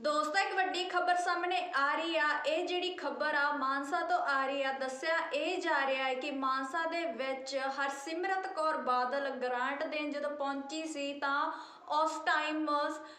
ਦੋਸਤੋ, ਇੱਕ ਵੱਡੀ ਖਬਰ ਸਾਹਮਣੇ ਆ ਰਹੀ ਆ। ਇਹ ਜਿਹੜੀ ਖਬਰ ਆ, ਮਾਨਸਾ ਤੋਂ ਆ ਰਹੀ ਆ, ਦੱਸਿਆ ਇਹ ਜਾ ਰਿਹਾ ਹੈ ਕਿ ਮਾਨਸਾ ਦੇ ਵਿੱਚ ਹਰਸਿਮਰਤ ਕੌਰ ਬਾਦਲ ਗ੍ਰਾਂਟ ਦੇਣ ਜਦੋਂ ਪਹੁੰਚੀ ਸੀ ਤਾਂ ਉਸ ਟਾਈਮ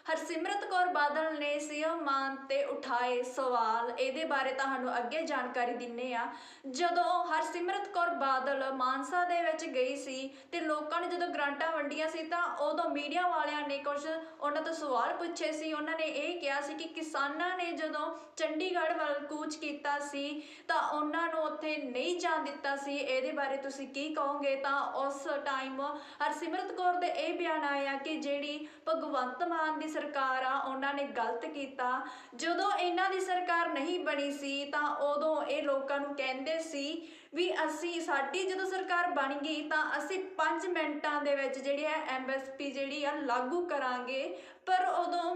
ਹਰਸਿਮਰਤ ਕੌਰ ਬਾਦਲ ਨੇ ਸੀਐਮ ਮਾਨ ਤੇ ਉਠਾਏ ਸਵਾਲ। ਇਹਦੇ ਬਾਰੇ ਤੁਹਾਨੂੰ ਅੱਗੇ ਜਾਣਕਾਰੀ ਦਿੰਨੇ ਆ। ਜਦੋਂ ਹਰਸਿਮਰਤ ਕੌਰ ਬਾਦਲ ਮਾਨਸਾ ਦੇ ਵਿੱਚ ਗਈ ਸੀ ਤੇ ਲੋਕਾਂ ਨੇ ਜਦੋਂ ਗ੍ਰਾਂਟਾਂ ਵੰਡੀਆਂ ਸੀ ਤਾਂ ਉਦੋਂ ਮੀਡੀਆ ਵਾਲਿਆਂ ਨੇ ਕੁਝ ਉਹਨਾਂ ਤੋਂ ਸਵਾਲ ਪੁੱਛੇ ਸੀ। ਉਹਨਾਂ ਨੇ ਇਹ ਕਿਹਾ ਸੀ ਕਿ ਕਿਸਾਨਾਂ ਨੇ ਜਦੋਂ ਚੰਡੀਗੜ੍ਹ ਵੱਲ ਕੂਚ ਕੀਤਾ ਸੀ ਤਾਂ ਉਹਨਾਂ ਨੂੰ ਉੱਥੇ ਨਹੀਂ ਜਾਣ ਦਿੱਤਾ ਸੀ। ਇਹਦੇ ਬਾਰੇ ਤੁਸੀਂ ਕੀ ਕਹੋਗੇ? ਤਾਂ ਉਸ ਟਾਈਮ ਹਰਸਿਮਰਤ ਕੌਰ ਦੇ ਇਹ ਬਿਆਨ ਆਇਆ ਕਿ ਜਿਹੜੀ ਭਗਵੰਤ ਮਾਨ ਦੀ ਸਰਕਾਰ ਆ, ਉਹਨਾਂ ਨੇ ਗਲਤ ਕੀਤਾ। ਜਦੋਂ ਇਹਨਾਂ ਦੀ ਸਰਕਾਰ ਨਹੀਂ ਬਣੀ ਸੀ, ਤਾਂ ਉਦੋਂ ਇਹ ਲੋਕਾਂ ਨੂੰ ਕਹਿੰਦੇ ਸੀ ਵੀ ਅਸੀਂ, ਸਾਡੀ ਜਦੋਂ ਸਰਕਾਰ ਬਣ ਗਈ, ਤਾਂ ਅਸੀਂ 5 ਮਿੰਟਾਂ ਦੇ ਵਿੱਚ ਜਿਹੜੀ ਹੈ ਐਮਐਸਪੀ ਜਿਹੜੀ ਆ, ਲਾਗੂ ਕਰਾਂਗੇ। ਪਰ ਉਦੋਂ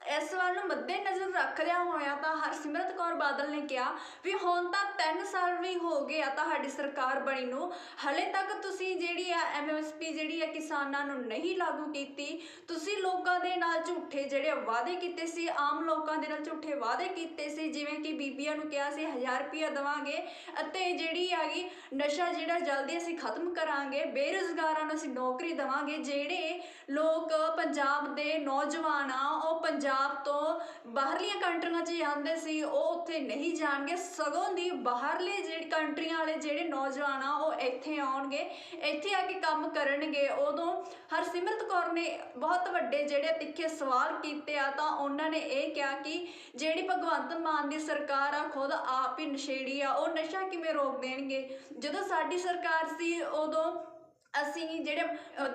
ਇਸ ਵੱਲ ਨੂੰ ਮੱਦੇਨਜ਼ਰ ਰੱਖਦਿਆਂ ਹੋਇਆਂ ਤਾਂ ਹਰਸਿਮਰਤ ਕੌਰ ਬਾਦਲ ਨੇ ਕਿਹਾ ਵੀ ਹੁਣ ਤਾਂ 3 ਸਾਲ ਵੀ ਹੋ ਗਏ ਆ ਤੁਹਾਡੀ ਸਰਕਾਰ ਬਣੀ ਨੂੰ, ਹਲੇ ਤੱਕ ਤੁਸੀਂ ਜਿਹੜੀ ਆ ਐਮਐਸਪੀ ਜਿਹੜੀ ਆ ਕਿਸਾਨਾਂ ਨੂੰ ਨਹੀਂ ਲਾਗੂ ਕੀਤੀ, ਤੁਸੀਂ ਲੋਕਾਂ ਦੇ ਨਾਲ ਝੂਠੇ ਜਿਹੜੇ ਵਾਅਦੇ ਕੀਤੇ ਸੀ, ਆਮ ਲੋਕਾਂ ਦੇ ਨਾਲ ਝੂਠੇ ਵਾਅਦੇ ਕੀਤੇ ਸੀ, ਜਿਵੇਂ ਕਿ ਬੀਬੀਆਂ ਨੂੰ ਕਿਹਾ ਸੀ 1000 ਰੁਪਇਆ ਦੇਵਾਂਗੇ ਅਤੇ ਜਿਹੜੀ ਹੈਗੀ ਨਸ਼ਾ ਜਿਹੜਾ ਜਲਦੀ ਅਸੀਂ ਖਤਮ ਕਰਾਂਗੇ, ਬੇਰੁਜ਼ਗਾਰਾਂ ਨੂੰ ਅਸੀਂ ਨੌਕਰੀ ਦੇਵਾਂਗੇ, ਜਿਹੜੇ ਲੋਕ ਪੰਜਾਬ ਦੇ ਨੌਜਵਾਨ ਆ, ਉਹ ਪੰਜਾਬ ਤੋਂ ਬਾਹਰਲੀਆਂ ਕੰਟਰੀਆਂ 'ਚ ਜਾਂਦੇ ਸੀ, ਉਹ ਉੱਥੇ ਨਹੀਂ ਜਾਣਗੇ। ਸਗੋਂ ਦੀ ਬਾਹਰਲੇ ਜਿਹੜੀ ਕੰਟਰੀਆਂ ਵਾਲੇ ਜਿਹੜੇ ਨੌਜਵਾਨ ਆ, ਉਹ ਇੱਥੇ ਆਉਣਗੇ, ਇੱਥੇ ਆ ਕੇ ਕੰਮ ਕਰਨਗੇ। ਉਦੋਂ ਹਰਸਿਮਰਤ ਕੌਰ ਨੇ ਬਹੁਤ ਵੱਡੇ ਜਿਹੜੇ ਤਿੱਖੇ ਸਵਾਲ ਕੀਤੇ ਆ, ਤਾਂ ਉਹਨਾਂ ਨੇ ਇਹ ਕਿਹਾ ਕਿ ਜਿਹੜੀ ਭਗਵੰਤ ਮਾਨ ਦੀ ਸਰਕਾਰ ਆ, ਖੁਦ ਆਪ ਹੀ ਨਸ਼ੇੜੀ ਆ, ਉਹ ਨਸ਼ਾ ਕਿਵੇਂ ਰੋਕ ਦੇਣਗੇ? ਜਦੋਂ ਸਾਡੀ ਸਰਕਾਰ ਸੀ, ਉਦੋਂ ਅਸੀਂ ਜਿਹੜੇ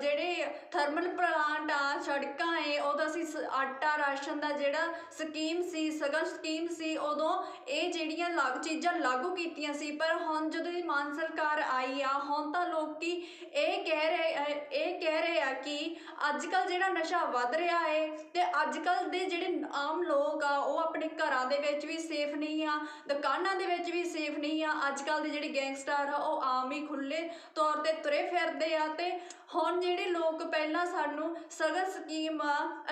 ਜਿਹੜੇ ਥਰਮਲ ਪਲਾਂਟ ਆ, ਸੜਕਾਂ ਏ ਉਦੋਂ ਅਸੀਂ ਸ- ਆਟਾ ਰਾਸ਼ਨ ਦਾ ਜਿਹੜਾ ਸਕੀਮ ਸੀ ਸਗਨ ਸਕੀਮ ਸੀ, ਉਦੋਂ ਇਹ ਜਿਹੜੀਆਂ ਲਾਗ, ਚੀਜ਼ਾਂ ਲਾਗੂ ਕੀਤੀਆਂ ਸੀ, ਪਰ ਹੁਣ ਜਦੋਂ ਦੀ ਮਾਨ ਸਰਕਾਰ ਆਈ ਆ, ਹੁਣ ਤਾਂ ਲੋਕੀ ਇਹ ਕਹਿ ਰਹੇ ਇਹ ਕਹਿ ਰਹੇ ਆ ਕਿ ਅੱਜ ਕੱਲ ਜਿਹੜਾ ਨਸ਼ਾ ਵੱਧ ਰਿਹਾ ਏ, ਤੇ ਅੱਜ ਕੱਲ ਦੇ ਜਿਹੜੇ ਆਮ ਲੋਕ ਆ, ਉਹ ਆਪਣੇ ਘਰਾਂ ਦੇ ਵਿੱਚ ਵੀ ਸੇਫ ਨਹੀਂ ਆ, ਦੁਕਾਨਾਂ ਦੇ ਵਿੱਚ ਵੀ ਸੇਫ ਨਹੀਂ ਆ ਅੱਜ ਕੱਲ ਦੇ ਜਿਹੜੇ ਗੈਂਗਸਟਰ ਆ, ਉਹ ਆਮ ਹੀ ਖੁੱਲੇ ਤੌਰ ਤੇ ਤੁਰੇ ਫਿਰਦੇ ਆ ਤੇ ਹੁਣ ਜਿਹੜੇ ਲੋਕ ਪਹਿਲਾਂ ਸਾਨੂੰ ਸਗਨ ਸਕੀਮ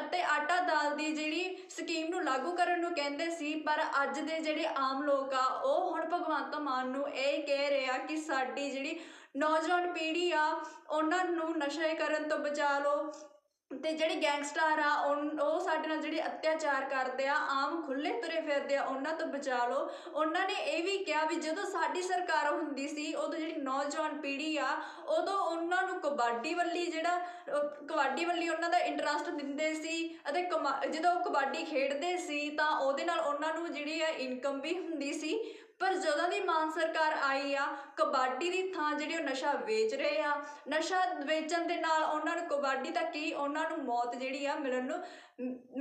ਅਤੇ ਆਟਾ ਦਾਲ ਦੀ ਜਿਹੜੀ ਸਕੀਮ ਨੂੰ ਲਾਗੂ ਕਰਨ ਨੂੰ ਕਹਿੰਦੇ ਸੀ, ਪਰ ਅੱਜ ਦੇ ਜਿਹੜੇ ਆਮ ਲੋਕ ਆ, ਉਹ ਹੁਣ ਭਗਵੰਤ ਮਾਨ ਨੂੰ ਇਹ ਕਹਿ ਰਹੇ ਆ ਕਿ ਸਾਡੀ ਜਿਹੜੀ ਨੌਜਵਾਨ ਪੀੜ੍ਹੀ ਆ, ਉਹਨਾਂ ਨੂੰ ਨਸ਼ੇ ਕਰਨ ਤੋਂ ਬਚਾ ਲਓ ਤੇ ਜਿਹੜੇ ਗੈਂਗਸਟਰ ਆ ਉਨ- ਉਹ ਸਾਡੇ ਨਾਲ ਜਿਹੜੇ ਅਤਿਆਚਾਰ ਕਰਦੇ ਆ, ਆਮ ਖੁੱਲੇ ਤੁਰੇ ਫਿਰਦੇ ਆ, ਉਹਨਾਂ ਤੋਂ ਬਚਾ ਲਓ। ਉਹਨਾਂ ਨੇ ਇਹ ਵੀ ਕਿਹਾ ਵੀ ਜਦੋਂ ਸਾਡੀ ਸਰਕਾਰ ਹੁੰਦੀ ਸੀ, ਉਦੋਂ ਜਿਹੜੀ ਨੌਜਵਾਨ ਪੀੜ੍ਹੀ ਆ, ਉਦੋਂ ਉਹਨਾਂ ਨੂੰ ਕਬੱਡੀ ਵੱਲੀ ਜਿਹੜਾ ਕਬੱਡੀ ਵੱਲੀ ਉਹਨਾਂ ਦਾ ਇੰਟਰਸਟ ਦਿੰਦੇ ਸੀ ਅਤੇ ਕਮਾ- ਜਦੋਂ ਉਹ ਕਬੱਡੀ ਖੇਡਦੇ ਸੀ, ਤਾਂ ਉਹਦੇ ਨਾਲ ਉਹਨਾਂ ਨੂੰ ਜਿਹੜੀ ਆ ਇਨਕਮ ਵੀ ਹੁੰਦੀ ਸੀ। ਪਰ ਜਦੋਂ ਦੀ ਮਾਨ ਸਰਕਾਰ ਆਈ ਆ, ਕਬੱਡੀ ਦੀ ਥਾਂ ਜਿਹੜੀ ਉਹ ਨਸ਼ਾ ਵੇਚ ਰਹੇ ਆ, ਨਸ਼ਾ ਵੇਚਣ ਦੇ ਨਾਲ ਉਹਨਾਂ ਨੂੰ ਕਬੱਡੀ ਤਾਂ ਕੀ, ਉਹਨਾਂ ਨੂੰ ਮੌਤ ਜਿਹੜੀ ਆ ਮਿਲਣ ਨੂੰ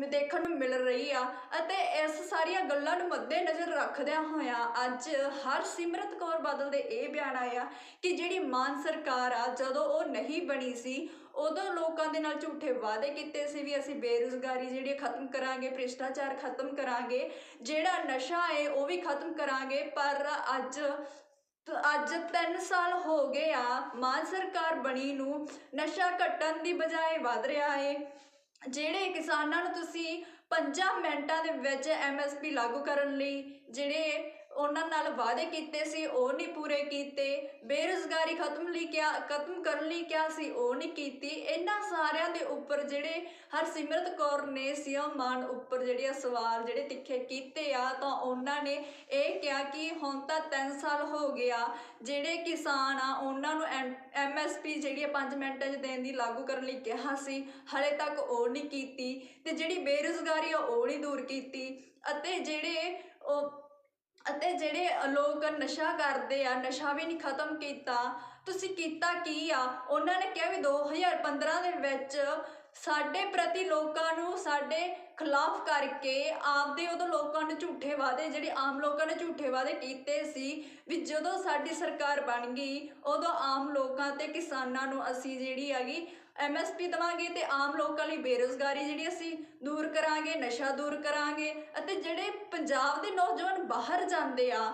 ਦੇਖਣ ਨੂੰ ਮਿਲ ਰਹੀ ਆ। ਅਤੇ ਇਸ ਸਾਰੀਆਂ ਗੱਲਾਂ ਨੂੰ ਮੱਦੇ ਨਜ਼ਰ ਰੱਖਦਿਆਂ ਹੋਇਆਂ ਅੱਜ ਹਰਸਿਮਰਤ ਕੌਰ ਬਾਦਲ ਦੇ ਇਹ ਬਿਆਨ ਆਇਆ ਕਿ ਜਿਹੜੀ ਮਾਨ ਸਰਕਾਰ ਆ, ਜਦੋਂ ਉਹ ਨਹੀਂ ਬਣੀ ਸੀ ਉਦੋਂ ਲੋਕਾਂ ਦੇ ਨਾਲ ਝੂਠੇ ਵਾਅਦੇ ਕੀਤੇ ਸੀ ਵੀ ਅਸੀਂ ਬੇਰੁਜ਼ਗਾਰੀ ਜਿਹੜੀ ਖਤਮ ਕਰਾਂਗੇ, ਭ੍ਰਿਸ਼ਟਾਚਾਰ ਖਤਮ ਕਰਾਂਗੇ, ਜਿਹੜਾ ਨਸ਼ਾ ਹੈ ਉਹ ਵੀ ਖਤਮ ਕਰਾਂਗੇ, ਪਰ ਅੱਜ ਅੱਜ 3 ਸਾਲ ਹੋ ਗਏ ਆ, ਮਾਨ ਸਰਕਾਰ ਬਣੀ ਨੂੰ ਨਸ਼ਾ ਘਟਣ ਦੀ ਬਜਾਏ ਵੱਧ ਰਿਹਾ ਹੈ। ਜਿਹੜੇ ਕਿਸਾਨਾਂ ਨੂੰ ਤੁਸੀਂ 5 ਮਿੰਟਾਂ ਦੇ ਵਿੱਚ ਐਮਐਸਪੀ ਲਾਗੂ ਕਰਨ ਲਈ, ਜਿਹੜੇ ਉਹਨਾਂ ਨਾਲ ਵਾਅਦੇ ਕੀਤੇ ਸੀ, ਉਹ ਨਹੀਂ ਪੂਰੇ ਕੀਤੇ। ਬੇਰੁਜ਼ਗਾਰੀ ਖਤਮ ਲਈ ਕਿਹਾ ਖਤਮ ਕਰਨ ਲਈ ਕਿਹਾ ਸੀ, ਉਹ ਨਹੀਂ ਕੀਤੀ। ਇਹਨਾਂ ਸਾਰਿਆਂ ਦੇ ਉੱਪਰ ਜਿਹੜੇ ਹਰਸਿਮਰਤ ਕੌਰ ਨੇ ਸੀਐਮ ਮਾਨ ਉੱਪਰ ਜਿਹੜੇ ਆ ਸਵਾਲ ਜਿਹੜੇ ਤਿੱਖੇ ਕੀਤੇ ਆ, ਤਾਂ ਉਹਨਾਂ ਨੇ ਇਹ ਕਿਹਾ ਕਿ ਹੁਣ ਤਾਂ 3 ਸਾਲ ਹੋ ਗਿਆ, ਜਿਹੜੇ ਕਿਸਾਨ ਆ, ਉਹਨਾਂ ਨੂੰ ਐਮਐਸਪੀ ਜਿਹੜੀ 5 ਮਿੰਟਾਂ 'ਚ ਦੇਣ ਦੀ ਲਾਗੂ ਕਰਨ ਲਈ ਕਿਹਾ ਸੀ, ਹਲੇ ਤੱਕ ਉਹ ਨਹੀਂ ਕੀਤੀ। ਤੇ ਜਿਹੜੀ ਬੇਰੁਜ਼ਗਾਰੀ ਆ, ਉਹ ਨਹੀਂ ਦੂਰ ਕੀਤੀ। ਅਤੇ ਜਿਹੜੇ ਉਹ ਅਤੇ ਜਿਹੜੇ ਲੋਕ ਨਸ਼ਾ ਕਰਦੇ ਆ, ਨਸ਼ਾ ਵੀ ਨਹੀਂ ਖਤਮ ਕੀਤਾ, ਤੁਸੀਂ ਕੀਤਾ ਕੀ ਆ? ਉਹਨਾਂ ਨੇ ਕਿਹਾ ਵੀ 2015 ਦੇ ਵਿੱਚ ਸਾਡੇ ਪ੍ਰਤੀ ਲੋਕਾਂ ਨੂੰ, ਸਾਡੇ ਖਿਲਾਫ ਕਰਕੇ ਆਪਦੇ ਉਦੋਂ ਲੋਕਾਂ ਨੂੰ ਝੂਠੇ ਵਾਅਦੇ, ਜਿਹੜੇ ਆਮ ਲੋਕਾਂ ਨੇ ਝੂਠੇ ਵਾਅਦੇ ਕੀਤੇ ਸੀ, ਵੀ ਜਦੋਂ ਸਾਡੀ ਸਰਕਾਰ ਬਣ ਗਈ, ਉਦੋਂ ਆਮ ਲੋਕਾਂ ਤੇ ਕਿਸਾਨਾਂ ਨੂੰ ਅਸੀਂ ਜਿਹੜੀ ਹੈਗੀ ਐਮਐਸਪੀ ਦਵਾਂਗੇ ਤੇ ਆਮ ਲੋਕਾਂ ਲਈ ਬੇਰੁਜ਼ਗਾਰੀ ਜਿਹੜੀ ਅਸੀਂ ਦੂਰ ਕਰਾਂਗੇ, ਨਸ਼ਾ ਦੂਰ ਕਰਾਂਗੇ ਅਤੇ ਜਿਹੜੇ ਪੰਜਾਬ ਦੇ ਨੌਜਵਾਨ ਬਾਹਰ ਜਾਂਦੇ ਆ,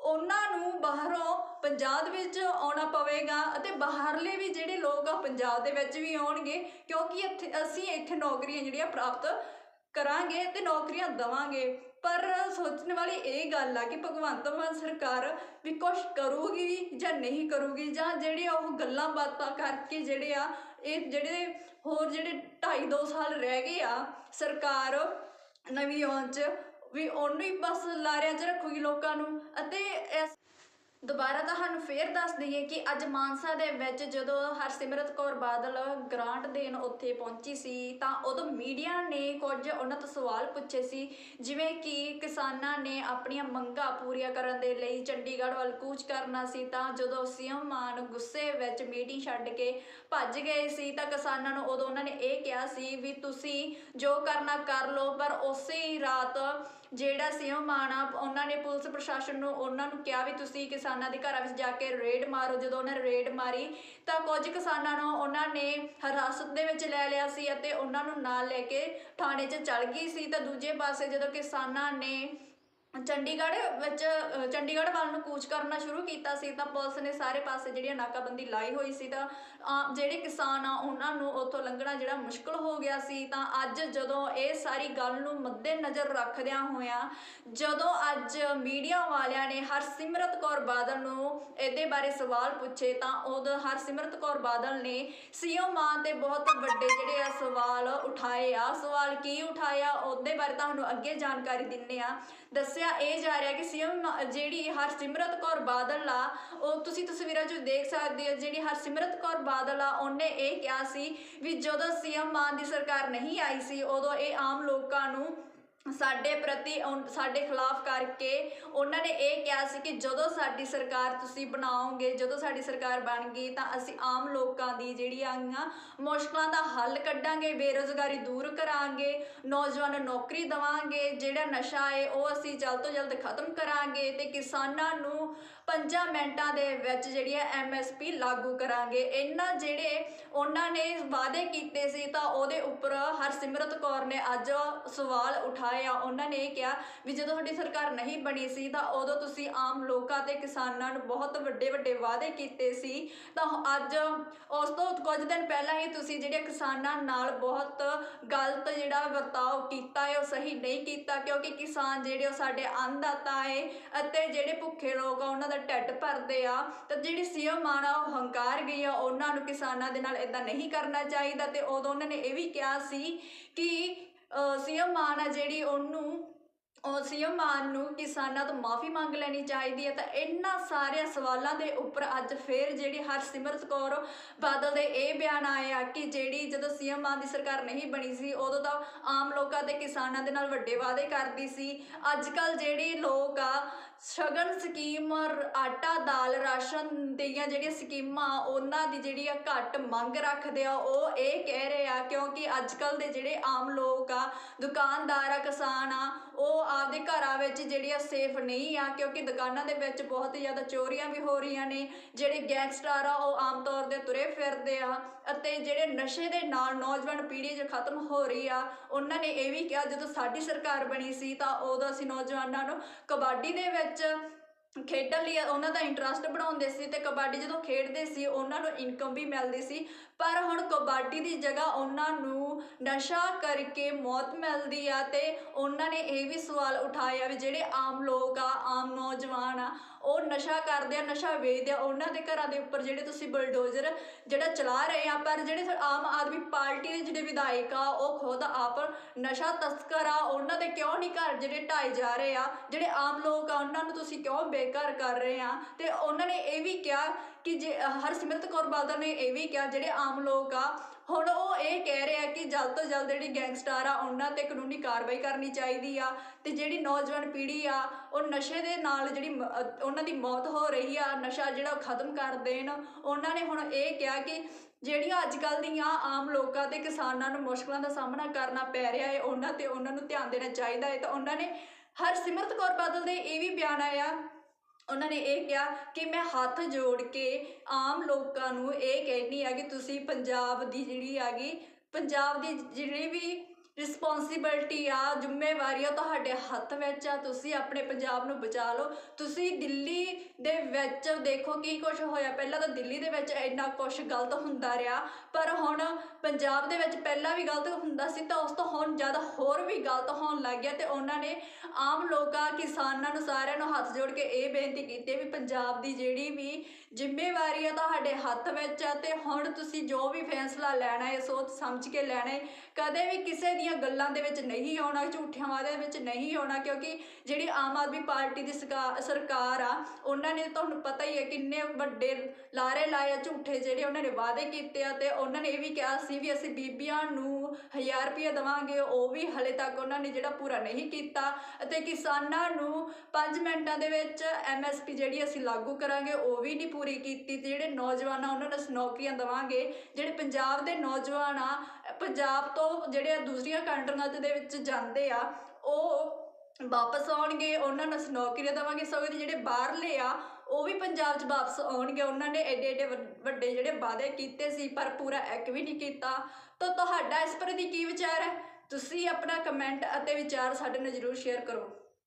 ਉਹਨਾਂ ਨੂੰ ਬਾਹਰੋਂ ਪੰਜਾਬ ਵਿੱਚ ਆਉਣਾ ਪਵੇਗਾ ਅਤੇ ਬਾਹਰਲੇ ਵੀ ਜਿਹੜੇ ਲੋਕ ਆ ਪੰਜਾਬ ਦੇ ਵਿੱਚ ਵੀ ਆਉਣਗੇ ਕਿਉਂਕਿ ਇੱਥੇ ਅਸੀਂ ਇੱਥੇ ਨੌਕਰੀਆਂ ਜਿਹੜੀਆਂ ਪ੍ਰਾਪਤ ਕਰਾਂਗੇ ਤੇ ਨੌਕਰੀਆਂ ਦਵਾਂਗੇ। ਪਰ ਸੋਚਣ ਵਾਲੀ ਇਹ ਗੱਲ ਆ ਕਿ ਭਗਵੰਤ ਮਾਨ ਸਰਕਾਰ ਵੀ ਕੁਝ ਕਰੂਗੀ ਜਾਂ ਨਹੀਂ ਕਰੂਗੀ ਜਾਂ ਜਿਹੜੇ ਉਹ ਗੱਲਾਂ ਬਾਤਾਂ ਕਰਕੇ ਜਿਹੜੇ ਆ ਇਹ ਜਿਹੜੇ ਹੋਰ ਜਿਹੜੇ 2.5 2 ਸਾਲ ਰਹਿ ਗਏ ਆ ਸਰਕਾਰ ਨਵੀਂ ਆਉਣ ਚ, ਵੀ ਉਹਨੂੰ ਹੀ ਬਸ ਲਾਰਿਆਂ 'ਚ ਰੱਖੂਗੀ ਲੋਕਾਂ ਨੂੰ ਅਤੇ ਇਸ ਦੁਬਾਰਾ ਤੁਹਾਨੂੰ ਫੇਰ ਦੱਸ ਦਈਏ ਕਿ ਅੱਜ ਮਾਨਸਾ ਦੇ ਵਿੱਚ ਜਦੋਂ ਹਰਸਿਮਰਤ ਕੌਰ ਬਾਦਲ ਗ੍ਰਾਂਟ ਦੇਣ ਉੱਥੇ ਪਹੁੰਚੀ ਸੀ, ਤਾਂ ਉਦੋਂ ਮੀਡੀਆ ਨੇ ਕੁਝ ਉਹਨਾਂ ਤੋਂ ਸਵਾਲ ਪੁੱਛੇ ਸੀ, ਜਿਵੇਂ ਕਿ ਕਿਸਾਨਾਂ ਨੇ ਆਪਣੀਆਂ ਮੰਗਾਂ ਪੂਰੀਆਂ ਕਰਨ ਦੇ ਲਈ ਚੰਡੀਗੜ੍ਹ ਵੱਲ ਕੂਚ ਕਰਨਾ ਸੀ, ਤਾਂ ਜਦੋਂ ਸੀਐਮ ਮਾਨ ਗੁੱਸੇ ਵਿੱਚ ਮੀਟਿੰਗ ਛੱਡ ਕੇ ਭੱਜ ਗਏ ਸੀ, ਤਾਂ ਕਿਸਾਨਾਂ ਨੂੰ ਉਦੋਂ ਉਹਨਾਂ ਨੇ ਇਹ ਕਿਹਾ ਸੀ ਵੀ ਤੁਸੀਂ ਜੋ ਕਰਨਾ ਕਰ ਲਓ, ਪਰ ਉਸੇ ਹੀ ਰਾਤ ਜਿਹੜਾ ਸੀਐਮ ਮਾਨ ਆ ਉਹਨਾਂ ਨੇ ਪੁਲਿਸ ਪ੍ਰਸ਼ਾਸਨ ਨੂੰ ਉਹਨਾਂ ਨੂੰ ਕਿਹਾ ਵੀ ਤੁਸੀਂ ਕਿਸਾਨਾਂ ਦੇ ਘਰਾਂ ਵਿੱਚ ਜਾ ਕੇ ਰੇਡ ਮਾਰੋ। ਜਦੋਂ ਉਹਨਾਂ ਨੇ ਰੇਡ ਮਾਰੀ, ਤਾਂ ਕੁਝ ਕਿਸਾਨਾਂ ਨੂੰ ਉਹਨਾਂ ਨੇ ਹਿਰਾਸਤ ਦੇ ਵਿੱਚ ਲੈ ਲਿਆ ਸੀ ਅਤੇ ਉਹਨਾਂ ਨੂੰ ਨਾਲ ਲੈ ਕੇ ਥਾਣੇ 'ਚ ਚਲ ਗਈ ਸੀ। ਤਾਂ ਦੂਜੇ ਪਾਸੇ ਜਦੋਂ ਕਿਸਾਨਾਂ ਨੇ ਚੰਡੀਗੜ੍ਹ ਵਿੱਚ ਚੰਡੀਗੜ੍ਹ ਵੱਲ ਨੂੰ ਕੂਚ ਕਰਨਾ ਸ਼ੁਰੂ ਕੀਤਾ ਸੀ ਤਾਂ ਪੁਲਿਸ ਨੇ ਸਾਰੇ ਪਾਸੇ ਜਿਹੜੀ ਨਾਕਾਬੰਦੀ ਲਾਈ ਹੋਈ ਸੀ ਤਾਂ ਆ, ਜਿਹੜੇ ਕਿਸਾਨ ਆ ਉਹਨਾਂ ਨੂੰ ਉੱਥੋਂ ਲੰਘਣਾ ਜਿਹੜਾ ਮੁਸ਼ਕਲ ਹੋ ਗਿਆ ਸੀ ਤਾਂ ਅੱਜ ਜਦੋਂ ਇਹ ਸਾਰੀ ਗੱਲ ਨੂੰ ਮੱਦੇ ਨਜ਼ਰ ਰੱਖਦਿਆਂ ਹੋਇਆਂ ਜਦੋਂ ਅੱਜ ਮੀਡੀਆ ਵਾਲਿਆਂ ਨੇ ਹਰਸਿਮਰਤ ਕੌਰ ਬਾਦਲ ਨੂੰ ਇਹਦੇ ਬਾਰੇ ਸਵਾਲ ਪੁੱਛੇ ਤਾਂ ਉਦੋਂ ਹਰਸਿਮਰਤ ਕੌਰ ਬਾਦਲ ਨੇ ਸੀਐਮ ਮਾਨ ਤੇ ਬਹੁਤ ਵੱਡੇ ਜਿਹੜੇ ਆ ਸਵਾਲ ਉਠਾਏ ਆ। ਸਵਾਲ ਕੀ ਉਠਾਇਆ ਉਹਦੇ ਬਾਰੇ ਤੁਹਾਨੂੰ ਅੱਗੇ ਜਾਣਕਾਰੀ ਦਿੰਨੇ ਆ। ਦੱਸਿਆ ਇਹ ਜਾ ਰਿਹਾ ਕਿ ਸੀਐਮ ਜਿਹੜੀ ਹਰਸਿਮਰਤ ਕੌਰ ਬਾਦਲ ਆ, ਉਹ ਤੁਸੀਂ ਤਸਵੀਰਾਂ 'ਚ ਦੇਖ ਸਕਦੇ ਹੋ, ਜਿਹੜੀ ਹਰਸਿਮਰਤ ਕੌਰ ਬਾਦਲ ਆ, ਉਹਨੇ ਇਹ ਕਿਹਾ ਸੀ ਵੀ ਜਦੋਂ ਸੀਐਮ ਮਾਨ ਦੀ ਸਰਕਾਰ ਨਹੀਂ ਆਈ ਸੀ, ਉਦੋਂ ਇਹ ਆਮ ਲੋਕਾਂ ਨੂੰ ਸਾਡੇ ਪ੍ਰਤੀ ਉਨ- ਸਾਡੇ ਖਿਲਾਫ ਕਰਕੇ ਉਹਨਾਂ ਨੇ ਇਹ ਕਿਹਾ ਸੀ ਕਿ ਜਦੋਂ ਸਾਡੀ ਸਰਕਾਰ ਤੁਸੀਂ ਬਣਾਓਗੇ, ਜਦੋਂ ਸਾਡੀ ਸਰਕਾਰ ਬਣ ਗਈ ਤਾਂ ਅਸੀਂ ਆਮ ਲੋਕਾਂ ਦੀ ਜਿਹੜੀ ਆਈਆਂ ਮੁਸ਼ਕਲਾਂ ਦਾ ਹੱਲ ਕੱਢਾਂਗੇ, ਬੇਰੋਜ਼ਗਾਰੀ ਦੂਰ ਕਰਾਂਗੇ, ਨੌਜਵਾਨਾਂ ਨੂੰ ਨੌਕਰੀ ਦਵਾਂਗੇ, ਜਿਹੜਾ ਨਸ਼ਾ ਹੈ ਉਹ ਅਸੀਂ ਜਲਦ ਤੋਂ ਜਲਦ ਖਤਮ ਕਰਾਂਗੇ ਤੇ ਕਿਸਾਨਾਂ ਨੂੰ 5 ਮਿੰਟਾਂ ਦੇ ਵਿੱਚ ਜਿਹੜੀ ਹੈ ਐਮਐਸਪੀ ਲਾਗੂ ਕਰਾਂਗੇ। ਇਹਨਾਂ ਜਿਹੜੇ ਉਹਨਾਂ ਨੇ ਵਾਅਦੇ ਕੀਤੇ ਸੀ ਤਾਂ ਉਹਦੇ ਉੱਪਰ ਹਰਸਿਮਰਤ ਕੌਰ ਨੇ ਅੱਜ ਸਵਾਲ ਉਠਾਇਆ ਉਹਨਾਂ ਨੇ ਇਹ ਕਿਹਾ ਵੀ ਜਦੋਂ ਤੁਹਾਡੀ ਸਰਕਾਰ ਨਹੀਂ ਬਣੀ ਸੀ ਤਾਂ ਉਦੋਂ ਤੁਸੀਂ ਆਮ ਲੋਕਾਂ ਤੇ ਕਿਸਾਨਾਂ ਨੂੰ ਬਹੁਤ ਵੱਡੇ ਵੱਡੇ ਵਾਅਦੇ ਕੀਤੇ ਸੀ। ਤਾਂ ਅੱਜ ਉਸ ਤੋਂ ਕੁਝ ਦਿਨ ਪਹਿਲਾਂ ਹੀ ਤੁਸੀਂ ਜਿਹੜੇ ਕਿਸਾਨਾਂ ਨਾਲ ਬਹੁਤ ਗਲਤ ਜਿਹੜਾ ਵਰਤਾਓ ਕੀਤਾ ਹੈ, ਉਹ ਸਹੀ ਨਹੀਂ ਕੀਤਾ ਕਿਉਂਕਿ ਕਿਸਾਨ ਜਿਹੜੇ ਉਹ ਸਾਡੇ ਅੰਨਦਾਤਾ ਹੈ ਅਤੇ ਜਿਹੜੇ ਭੁੱਖੇ ਲੋਕ ਆ, ਉਹਨਾਂ ਦਾ ਢਿੱਡ ਭਰਦੇ ਆ, ਤਾਂ ਜਿਹੜੀ ਸੀਐਮ ਮਾਨ ਆ ਉਹ ਹੰਕਾਰ ਗਈ ਆ, ਉਹਨਾਂ ਨੂੰ ਕਿਸਾਨਾਂ ਦੇ ਨਾਲ ਇਦਾਂ ਨਹੀਂ ਕਰਨਾ ਚਾਹੀਦਾ ਤੇ ਉਦੋਂ ਉਹਨਾਂ ਨੇ ਇਹ ਵੀ ਕਿਹਾ ਸੀ ਕਿ ਸੀਐਮ ਮਾਨ ਆ ਜਿਹੜੀ ਉਹਨੂੰ, ਉਹ ਸੀਐਮ ਮਾਨ ਨੂੰ ਕਿਸਾਨਾਂ ਤੋਂ ਮਾਫੀ ਮੰਗ ਲੈਣੀ ਚਾਹੀਦੀ ਹੈ ਤਾਂ ਇਹਨਾਂ ਸਾਰੇ ਸਵਾਲਾਂ ਦੇ ਉੱਪਰ ਅੱਜ ਫੇਰ ਜਿਹੜੀ ਹਰਸਿਮਰਤ ਕੌਰ ਬਾਦਲ ਦੇ ਇਹ ਬਿਆਨ ਆਇਆ ਕਿ ਜਿਹੜੀ ਜਦੋਂ ਸੀਐਮ ਮਾਨ ਦੀ ਸਰਕਾਰ ਨਹੀਂ ਬਣੀ ਸੀ, ਉਦੋਂ ਤਾਂ ਆਮ ਲੋਕਾਂ ਤੇ ਕਿਸਾਨਾਂ ਦੇ ਨਾਲ ਵੱਡੇ ਵਾਅਦੇ ਕਰਦੀ ਸੀ। ਅੱਜ ਕੱਲ ਜਿਹੜੇ ਲੋਕ ਆ ਸ਼ਗਨ ਸਕੀਮ ਔਰ ਆਟਾ, ਦਾਲ, ਰਾਸ਼ਨ ਦੀਆਂ ਜਿਹੜੀਆਂ ਸਕੀਮਾਂ, ਉਹਨਾਂ ਦੀ ਜਿਹੜੀ ਆ ਘੱਟ ਮੰਗ ਰੱਖਦੇ ਆ, ਉਹ ਇਹ ਕਹਿ ਰਹੇ ਆ, ਕਿਉਂਕਿ ਅੱਜ ਕੱਲ ਦੇ ਜਿਹੜੇ ਆਮ ਲੋਕ ਆ, ਦੁਕਾਨਦਾਰ ਆ, ਕਿਸਾਨ ਆ, ਉਹ ਆਪਦੇ ਘਰਾਂ ਵਿੱਚ ਜਿਹੜੀ ਆ ਸੇਫ ਨਹੀਂ ਆ, ਕਿਉਂਕਿ ਦੁਕਾਨਾਂ ਦੇ ਵਿੱਚ ਬਹੁਤ ਜ਼ਿਆਦਾ ਚੋਰੀਆਂ ਵੀ ਹੋ ਰਹੀਆਂ ਨੇ, ਜਿਹੜੇ ਗੈਂਗਸਟਰ ਆ, ਉਹ ਆਮ ਤੌਰ ਤੇ ਤੁਰੇ ਫਿਰਦੇ ਆ, ਅਤੇ ਜਿਹੜੇ ਨਸ਼ੇ ਦੇ ਨਾਲ ਨੌਜਵਾਨ ਪੀੜ੍ਹੀ ਜੋ ਖਤਮ ਹੋ ਰਹੀ ਆ, ਉਹਨਾਂ ਨੇ ਇਹ ਵੀ ਕਿਹਾ, ਜਦੋਂ ਸਾਡੀ ਸਰਕਾਰ ਬਣੀ ਸੀ, ਤਾਂ ਉਦੋਂ ਅਸੀਂ ਨੌਜਵਾਨਾਂ ਨੂੰ ਕਬੱਡੀ ਦੇ ਵਿੱਚ ਖੇਡਣ ਲਈ ਉਹਨਾਂ ਦਾ ਇੰਟਰਸਟ ਬਣਾਉਂਦੇ ਸੀ ਤੇ ਕਬੱਡੀ ਜਦੋਂ ਖੇਡਦੇ ਸੀ, ਉਹਨਾਂ ਨੂੰ ਇਨਕਮ ਵੀ ਮਿਲਦੀ ਸੀ। ਪਰ ਹੁਣ ਕਬੱਡੀ ਦੀ ਜਗ੍ਹਾ ਉਹਨਾਂ ਨੂੰ ਨਸ਼ਾ ਕਰਕੇ ਮੌਤ ਮਿਲਦੀ ਆ ਤੇ ਉਹਨਾਂ ਨੇ ਇਹ ਵੀ ਸਵਾਲ ਉਠਾਇਆ ਵੀ ਜਿਹੜੇ ਆਮ ਲੋਕ ਆ, ਆਮ ਨੌਜਵਾਨ ਆ, ਉਹ ਨਸ਼ਾ ਕਰਦੇ ਆ, ਨਸ਼ਾ ਵੇਚਦੇ ਆ, ਉਹਨਾਂ ਦੇ ਘਰਾਂ ਦੇ ਉੱਪਰ ਜਿਹੜੇ ਤੁਸੀਂ ਬਲਡੋਜ਼ਰ ਜਿਹੜਾ ਚਲਾ ਰਹੇ ਆ, ਪਰ ਜਿਹੜੇ ਸਾ- ਆਮ ਆਦਮੀ ਪਾਰਟੀ ਦੇ ਜਿਹੜੇ ਵਿਧਾਇਕ ਆ, ਉਹ ਖੁਦ ਆਪ ਨਸ਼ਾ ਤਸਕਰ ਆ, ਉਹਨਾਂ ਦੇ ਕਿਉਂ ਨਹੀਂ ਘਰ ਜਿਹੜੇ ਢਾਏ ਜਾ ਰਹੇ ਆ, ਜਿਹੜੇ ਆਮ ਲੋਕ ਆ, ਉਹਨਾਂ ਨੂੰ ਤੁਸੀਂ ਕਿਉਂ ਬੇਘਰ ਕਰ ਰਹੇ ਆ? ਤੇ ਉਹਨਾਂ ਨੇ ਇਹ ਵੀ ਕਿਹਾ ਕਿ ਜੇ ਹਰਸਿਮਰਤ ਕੌਰ ਬਾਦਲ ਨੇ ਇਹ ਵੀ ਕਿਹਾ, ਜਿਹੜੇ ਆਮ ਲੋਕ ਆ, ਹੁਣ ਉਹ ਇਹ ਕਹਿ ਰਹੇ ਆ ਕਿ ਜਲਦ ਤੋਂ ਜਲਦ ਜਿਹੜੀ ਗੈਂਗਸਟਰ ਆ, ਉਹਨਾਂ ਤੇ ਕਾਨੂੰਨੀ ਕਾਰਵਾਈ ਕਰਨੀ ਚਾਹੀਦੀ ਆ ਤੇ ਜਿਹੜੀ ਨੌਜਵਾਨ ਪੀੜ੍ਹੀ ਆ, ਉਹ ਨਸ਼ੇ ਦੇ ਨਾਲ ਜਿਹੜੀ ਉਹਨਾਂ ਦੀ ਮੌਤ ਹੋ ਰਹੀ ਆ, ਨਸ਼ਾ ਜਿਹੜਾ ਉਹ ਖਤਮ ਕਰ ਦੇਣ। ਉਹਨਾਂ ਨੇ ਹੁਣ ਇਹ ਕਿਹਾ ਕਿ ਜਿਹੜੀਆਂ ਅੱਜ ਕੱਲ੍ਹ ਦੀਆਂ ਆਮ ਲੋਕਾਂ ਤੇ ਕਿਸਾਨਾਂ ਨੂੰ ਮੁਸ਼ਕਲਾਂ ਦਾ ਸਾਹਮਣਾ ਕਰਨਾ ਪੈ ਰਿਹਾ ਹੈ ਉਹਨਾਂ ਤੇ ਉਹਨਾਂ ਨੂੰ ਧਿਆਨ ਦੇਣਾ ਚਾਹੀਦਾ ਹੈ ਤਾਂ ਉਹਨਾਂ ਨੇ ਹਰਸਿਮਰਤ ਕੌਰ ਬਾਦਲ ਦੇ ਇਹ ਵੀ ਬਿਆਨ ਆਇਆ ਉਹਨਾਂ ਨੇ ਇਹ ਕਿਹਾ ਕਿ ਮੈਂ ਹੱਥ ਜੋੜ ਕੇ ਆਮ ਲੋਕਾਂ ਨੂੰ ਇਹ ਕਹਿਣੀ ਆ ਕਿ ਤੁਸੀਂ ਪੰਜਾਬ ਦੀ ਜਿਹੜੀ ਹੈਗੀ, ਪੰਜਾਬ ਦੀ ਜਿਹੜੀ ਵੀ ਰਿਸਪੌਂਸਿਬਿਲਟੀ ਆ, ਜ਼ਿੰਮੇਵਾਰੀ ਆ ਤੁਹਾਡੇ ਹੱਥ ਵਿੱਚ ਆ, ਤੁਸੀਂ ਆਪਣੇ ਪੰਜਾਬ ਨੂੰ ਬਚਾ ਲਓ। ਤੁਸੀਂ ਦਿੱਲੀ ਦੇ ਵਿੱਚ ਦੇਖੋ ਕੀ ਕੁਝ ਹੋਇਆ। ਪਹਿਲਾਂ ਤਾਂ ਦਿੱਲੀ ਦੇ ਵਿੱਚ ਇੰਨਾ ਕੁਝ ਗਲਤ ਹੁੰਦਾ ਰਿਹਾ, ਪਰ ਹੁਣ ਪੰਜਾਬ ਦੇ ਵਿੱਚ ਪਹਿਲਾਂ ਵੀ ਗਲਤ ਹੁੰਦਾ ਸੀ, ਤਾਂ ਉਸ ਤੋਂ ਹੁਣ ਜ਼ਿਆਦਾ ਹੋਰ ਵੀ ਗਲਤ ਹੋਣ ਲੱਗ ਗਿਆ ਤੇ ਉਹਨਾਂ ਨੇ ਆਮ ਲੋਕਾਂ, ਕਿਸਾਨਾਂ ਨੂੰ ਸਾਰਿਆਂ ਨੂੰ ਹੱਥ ਜੋੜ ਕੇ ਇਹ ਬੇਨਤੀ ਕੀਤੀ ਵੀ ਪੰਜਾਬ ਦੀ ਜਿਹੜੀ ਵੀ ਜ਼ਿੰਮੇਵਾਰੀ ਆ ਤੁਹਾਡੇ ਹੱਥ ਵਿੱਚ ਆ ਤੇ ਹੁਣ ਤੁਸੀਂ ਜੋ ਵੀ ਫੈਸਲਾ ਲੈਣਾ ਹੈ, ਸੋਚ ਸਮਝ ਕੇ ਲੈਣਾ ਹੈ। ਕਦੇ ਵੀ ਕਿਸੇ ਦੀਆਂ ਗੱਲਾਂ ਦੇ ਵਿੱਚ ਨਹੀਂ ਆਉਣਾ, ਝੂਠਿਆਂ ਵਾਅਦਿਆਂ ਵਿੱਚ ਨਹੀਂ ਆਉਣਾ, ਕਿਉਂਕਿ ਜਿਹੜੀ ਆਮ ਆਦਮੀ ਪਾਰਟੀ ਦੀ ਸਰਕਾਰ ਆ, ਉਹਨਾਂ ਨੇ ਤੁਹਾਨੂੰ ਪਤਾ ਹੀ ਹੈ ਕਿੰਨੇ ਵੱਡੇ ਲਾਰੇ ਲਾਏ ਝੂਠੇ ਜਿਹੜੇ ਉਹਨਾਂ ਨੇ ਵਾਅਦੇ ਕੀਤੇ ਆ, ਤੇ ਉਹਨਾਂ ਨੇ ਇਹ ਵੀ ਕਿਹਾ ਸੀ ਵੀ ਅਸੀਂ ਬੀਬੀਆਂ ਨੂੰ 1000 ਰੁਪਏ ਦੇਵਾਂਗੇ, ਉਹ ਵੀ ਹਲੇ ਤੱਕ ਉਹਨਾਂ ਨੇ ਜਿਹੜਾ ਪੂਰਾ ਨਹੀਂ ਕੀਤਾ, ਅਤੇ ਕਿਸਾਨਾਂ ਨੂੰ 5 ਮਿੰਟਾਂ ਦੇ ਵਿੱਚ ਐਮਐਸਪੀ ਜਿਹੜੀ ਅਸੀਂ ਲਾਗੂ ਕਰਾਂਗੇ, ਉਹ ਵੀ ਨਹੀਂ ਪੂਰੀ ਕੀਤੀ, ਤੇ ਜਿਹੜੇ ਨੌਜਵਾਨ ਆ ਉਹਨਾਂ ਨੂੰ ਅਸੀਂ ਨੌਕਰੀਆਂ ਦੇਵਾਂਗੇ, ਜਿਹੜੇ ਪੰਜਾਬ ਦੇ ਨੌਜਵਾਨ ਆ ਪੰਜਾਬ ਤੋਂ ਜਿਹੜੇ ਦੂਸਰੀਆਂ ਕੰਟਰੀਆਂ ਦੇ ਵਿੱਚ ਜਾਂਦੇ ਆ, ਉਹ ਵਾਪਸ ਆਉਣਗੇ, ਉਹਨਾਂ ਨੂੰ ਅਸੀਂ ਨੌਕਰੀਆਂ ਦੇਵਾਂਗੇ। ਸਗੋਂ ਦੀ ਜਿਹੜੇ ਬਾਹਰਲੇ ਆ, ਉਹ ਵੀ ਪੰਜਾਬ 'ਚ ਵਾਪਸ ਆਉਣਗੇ। ਉਹਨਾਂ ਨੇ ਐਡੇ ਐਡੇ ਵੱਡ- ਵੱਡੇ ਜਿਹੜੇ ਵਾਅਦੇ ਕੀਤੇ ਸੀ, ਪਰ ਪੂਰਾ ਇੱਕ ਵੀ ਨਹੀਂ ਕੀਤਾ। ਤਾਂ ਤੁਹਾਡਾ ਇਸ ਪ੍ਰਤੀ ਕੀ ਵਿਚਾਰ ਹੈ? ਤੁਸੀਂ ਆਪਣਾ ਕਮੈਂਟ ਅਤੇ ਵਿਚਾਰ ਸਾਡੇ ਨਾਲ ਜ਼ਰੂਰ ਸ਼ੇਅਰ ਕਰੋ।